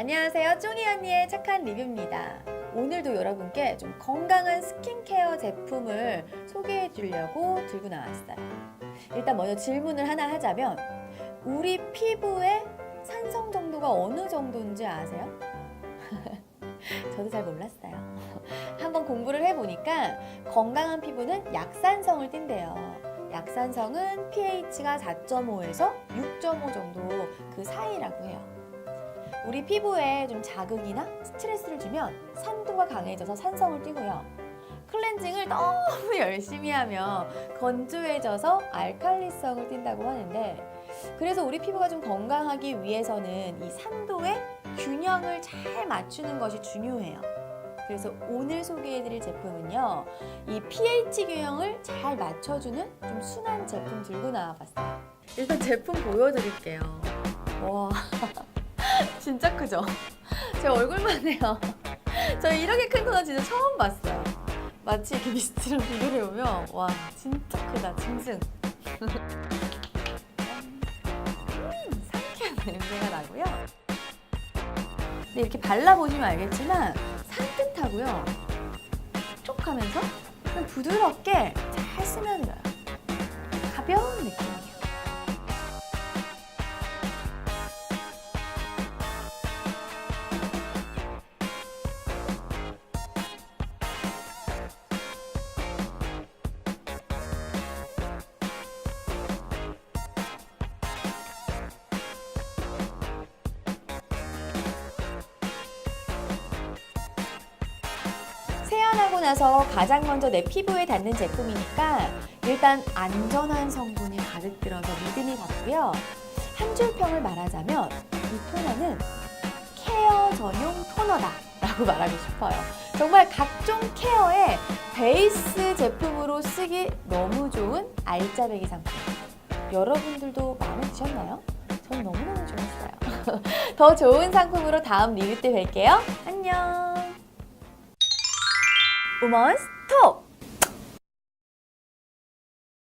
안녕하세요. 쫑이 언니의 착한 리뷰입니다. 오늘도 여러분께 좀 건강한 스킨케어 제품을 소개해 주려고 들고 나왔어요. 일단 먼저 질문을 하나 하자면 우리 피부의 산성 정도가 어느 정도인지 아세요? 저도 잘 몰랐어요. 한번 공부를 해보니까 건강한 피부는 약산성을 띈대요. 약산성은 pH가 4.5에서 6.5 정도 그 사이라고 해요. 우리 피부에 좀 자극이나 스트레스를 주면 산도가 강해져서 산성을 띠고요. 클렌징을 너무 열심히 하면 건조해져서 알칼리성을 띈다고 하는데 그래서 우리 피부가 좀 건강하기 위해서는 이 산도의 균형을 잘 맞추는 것이 중요해요. 그래서 오늘 소개해드릴 제품은요, 이 pH 균형을 잘 맞춰주는 좀 순한 제품 들고 나와봤어요. 일단 제품 보여드릴게요. 와, 진짜 크죠? 제 얼굴만 해요. 저 이렇게 큰 토너 진짜 처음 봤어요. 마치 이렇게 미스트랑 비교를 해보면 와 진짜 크다 짐승. 음, 상쾌한 냄새가 나고요. 근데 이렇게 발라보시면 알겠지만 산뜻하고요. 촉촉하면서 부드럽게 잘 스며들어요. 가벼운 느낌 세안하고 나서 가장 먼저 내 피부에 닿는 제품이니까 일단 안전한 성분이 가득 들어서 믿음이 갔고요. 한 줄 평을 말하자면 이 토너는 케어 전용 토너다 라고 말하고 싶어요. 정말 각종 케어에 베이스 제품으로 쓰기 너무 좋은 알짜배기 상품. 여러분들도 마음에 드셨나요? 전 너무너무 좋았어요. 더 좋은 상품으로 다음 리뷰 때 뵐게요. 안녕. 우먼 스톱!